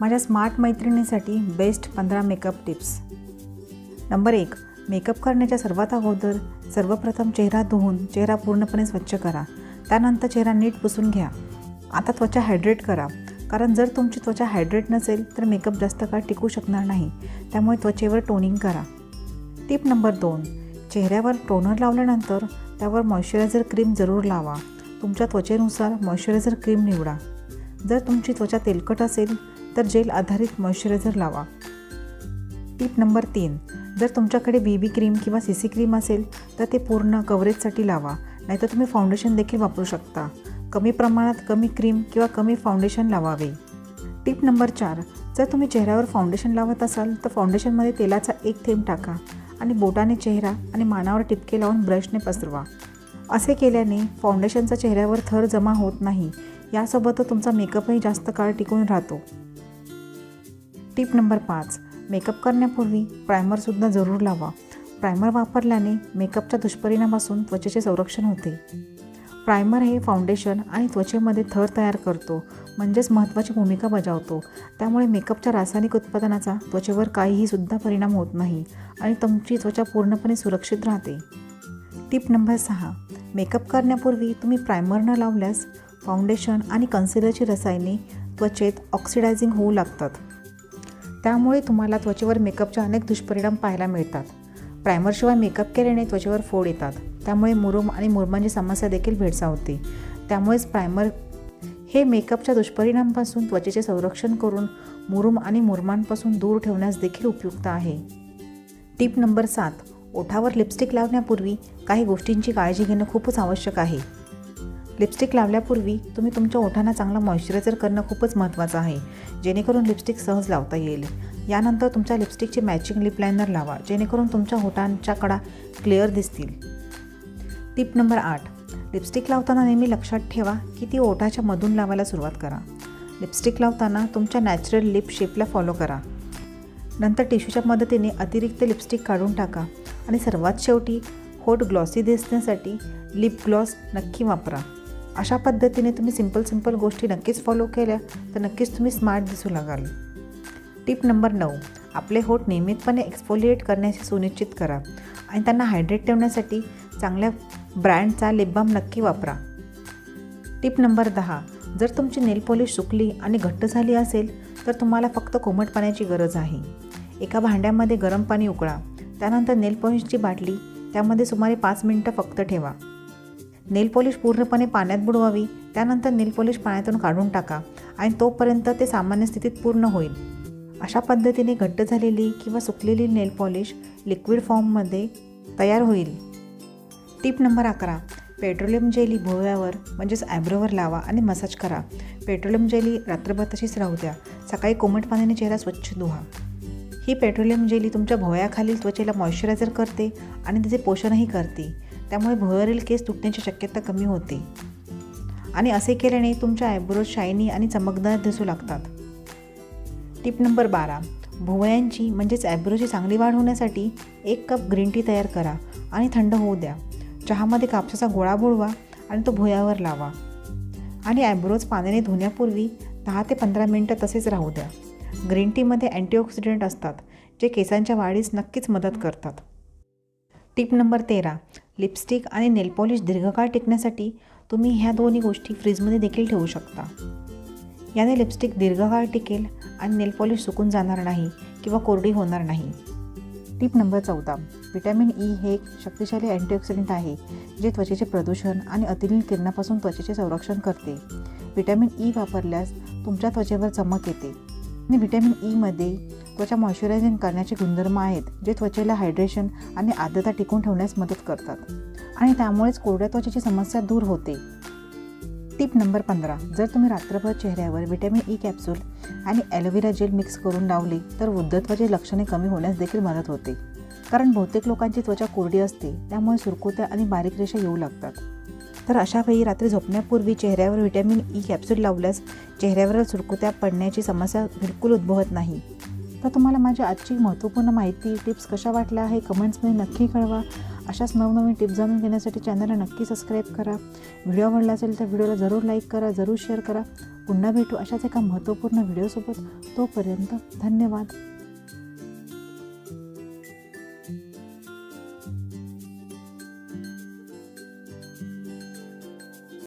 माझ्या स्मार्ट मैत्रिणीसाठी बेस्ट पंधरा मेकअप टिप्स. नंबर एक मेकअप करण्याच्या सर्वात अगोदर सर्वप्रथम चेहरा धुवून चेहरा पूर्णपणे स्वच्छ करा. त्यानंतर चेहरा नीट पुसून घ्या. आता त्वचा हायड्रेट करा. कारण जर तुमची त्वचा हायड्रेट नसेल तर मेकअप जास्त काळ टिकू शकणार नाही. त्यामुळे त्वचेवर टोनिंग करा. टिप नंबर दोन चेहऱ्यावर टोनर लावल्यानंतर त्यावर मॉइश्चरायझर क्रीम जरूर लावा. तुमच्या त्वचेनुसार मॉइश्चरायझर क्रीम निवडा. जर तुमची त्वचा तेलकट असेल तर जेल आधारित मॉइश्चरायझर लावा. टिप नंबर तीन जर तुमच्याकडे बी बी क्रीम किंवा सी सी क्रीम असेल तर ते पूर्ण कव्हरेजसाठी लावा नाहीतर तुम्ही फाउंडेशन देखील वापरू शकता. कमी प्रमाणात कमी क्रीम किंवा कमी फाउंडेशन लावावे. टिप नंबर चार जर तुम्ही चेहऱ्यावर फाउंडेशन लावत असाल तर फाउंडेशनमध्ये तेलाचा एक थेंब टाका आणि बोटाने चेहरा आणि मानावर टिपके लावून ब्रशने पसरवा. असे केल्याने फाउंडेशनचा चेहऱ्यावर थर जमा होत नाही. यासोबत तुमचा मेकअपही जास्त काळ टिकून राहतो. टिप नंबर पाच मेकअप करण्यापूर्वी प्रायमरसुद्धा जरूर लावा. प्रायमर वापरल्याने मेकअपच्या दुष्परिणामापासून त्वचेचे संरक्षण होते. प्रायमर हे फाउंडेशन आणि त्वचेमध्ये थर तयार करतो म्हणजेच महत्त्वाची भूमिका बजावतो. त्यामुळे मेकअपच्या रासायनिक उत्पादनाचा त्वचेवर काहीही सुद्धा परिणाम होत नाही आणि तुमची त्वचा पूर्णपणे सुरक्षित राहते. टिप नंबर सहा मेकअप करण्यापूर्वी तुम्ही प्रायमर न लावल्यास फाउंडेशन आणि कन्सिलरची रसायने त्वचेत ऑक्सिडायझिंग होऊ लागतात. त्यामुळे तुम्हाला त्वचेवर मेकअपचे अनेक दुष्परिणाम पाहायला मिळतात. प्रायमरशिवाय मेकअप केल्याने त्वचेवर फोड येतात. त्यामुळे मुरुम आणि मुरमांची समस्या देखील भेडसावते. त्यामुळेच प्रायमर हे मेकअपच्या दुष्परिणामापासून त्वचेचे संरक्षण करून मुरुम आणि मुरमांपासून दूर ठेवण्यास देखील उपयुक्त आहे. टिप नंबर सात. ओठावर लिपस्टिक लावण्यापूर्वी काही गोष्टींची काळजी घेणं खूपच आवश्यक आहे. लिपस्टिक लावल्यापूर्वी तुम्ही तुमच्या ओठांना चांगला मॉइश्चरायझर करणं खूपच महत्त्वाचं आहे. जेणेकरून लिपस्टिक सहज लावता येईल. यानंतर तुमच्या लिपस्टिकची मॅचिंग लिप लायनर लावा जेणेकरून तुमच्या ओठांच्या कडा क्लिअर दिसतील. टिप नंबर आठ. लिपस्टिक लावताना नेहमी लक्षात ठेवा की ती ओठाच्या मधून लावायला सुरुवात करा. लिपस्टिक लावताना तुमच्या नॅचरल लिप शेपला फॉलो करा. नंतर टिश्यूच्या मदतीने अतिरिक्त लिपस्टिक काढून टाका आणि सर्वात शेवटी होट ग्लॉसी दिसण्यासाठी लिप ग्लॉस नक्की वापरा. अशा पद्धतीने तुम्ही सिंपल सिंपल गोष्टी नक्कीच फॉलो केल्या तर नक्कीच तुम्ही स्मार्ट दिसू लागाल. टिप नंबर नऊ. आपले होठ नियमितपणे एक्सफोलिएट करण्याचे सुनिश्चित करा आणि त्यांना हायड्रेट ठेवण्यासाठी चांगल्या ब्रँडचा लिपबाम नक्की वापरा. टिप नंबर दहा. जर तुमची नेल पॉलिश सुकली आणि घट्ट झाली असेल तर तुम्हाला फक्त कोमट पाण्याची गरज आहे. एका भांड्यामध्ये गरम पाणी उकळा. त्यानंतर नेल पॉलिशची बाटली त्यामध्ये सुमारे पाच मिनटं फक्त ठेवा. नेल पॉलिश पूर्णपणे पाण्यात बुडवावी त्यानंतर नेल पॉलिश पाण्यातून काढून टाका आणि तोपर्यंत ते सामान्य स्थितीत पूर्ण होईल. अशा पद्धतीने घट्ट झालेली किंवा सुकलेली नेल पॉलिश लिक्विड फॉर्ममध्ये तयार होईल. टिप नंबर अकरा. पेट्रोलियम जेली भोव्यावर म्हणजेच ॲब्रोवर लावा आणि मसाज करा. पेट्रोलियम जेली रात्रभर तशीच राहू द्या. सकाळी कोमट पाण्याने चेहरा स्वच्छ धुवा. ही पेट्रोलियम जेली तुमच्या भोवयाखालील त्वचेला मॉइश्चरायझर करते आणि तिचे पोषणही करते. त्यामुळे भोवयावरील केस तुटण्याची शक्यता कमी होते. आणि असे केल्याने तुमच्या आयब्रोज शायनी आणि चमकदार दिसू लागतात. टिप नंबर बारा. भुवयांची म्हणजेच आयब्रोची चांगली वाढ होण्यासाठी एक कप ग्रीन टी तयार करा आणि थंड होऊ द्या. चहामध्ये कापसाचा गोळा बुडवा आणि तो भुयावर लावा. आणि आयब्रोज पाण्याने धुण्यापूर्वी दहा ते पंधरा मिनटं तसेच राहू द्या. ग्रीन टीमध्ये अँटीऑक्सिडंट असतात जे केसांच्या वाढीस नक्कीच मदत करतात. टिप नंबर तेरा. लिपस्टिक आणि नेलपॉलिश दीर्घकाळ टिकण्यासाठी तुम्ही ह्या दोन्ही गोष्टी फ्रीजमध्ये देखील ठेवू शकता. याने लिपस्टिक दीर्घकाळ टिकेल आणि नेलपॉलिश सुकून जाणार नाही किंवा कोरडी होणार नाही. टिप नंबर चौदा. व्हिटॅमिन ई हे एक शक्तिशाली अँटीऑक्सिडंट आहे जे त्वचेचे प्रदूषण आणि अतिनील किरणापासून त्वचेचे संरक्षण करते. व्हिटॅमिन ई वापरल्यास तुमच्या त्वचेवर चमक येते. आणि व्हिटॅमिन ईमध्ये त्वचा मॉइश्चरायझिंग करण्याचे गुणधर्म आहेत जे त्वचेला हायड्रेशन आणि आर्द्रता टिकून ठेवण्यास मदत करतात. आणि त्यामुळेच कोरड्या त्वचेची समस्या दूर होते. टिप नंबर पंधरा. जर तुम्ही रात्रभर चेहऱ्यावर व्हिटॅमिन ई कॅप्सूल आणि ॲलोवेरा जेल मिक्स करून लावली तर वृद्धत्वाची लक्षणे कमी होण्यास देखील मदत होते. कारण बहुतेक लोकांची त्वचा कोरडी असते त्यामुळे सुरकुत्या आणि बारीक रेषा येऊ लागतात. तर अशा वेळी रात्री झोपण्यापूर्वी चेहऱ्यावर व्हिटॅमिन ई कॅप्सूल लावल्यास चेहऱ्यावर सुरकुत्या पडण्याची समस्या बिलकुल उद्भवत नाही. तर तुम्हाला माझी आजची महत्त्वपूर्ण माहिती टिप्स कशा वाटल्या आहे कमेंट्समध्ये नक्की कळवा. अशाच नवनवीन टिप्स जाणून घेण्यासाठी चॅनलला नक्की सबस्क्राईब करा. व्हिडिओ आवडला असेल तर व्हिडिओला जरूर लाईक करा जरूर शेअर करा. पुन्हा भेटू अशाच एका महत्त्वपूर्ण व्हिडिओसोबत. तोपर्यंत धन्यवाद.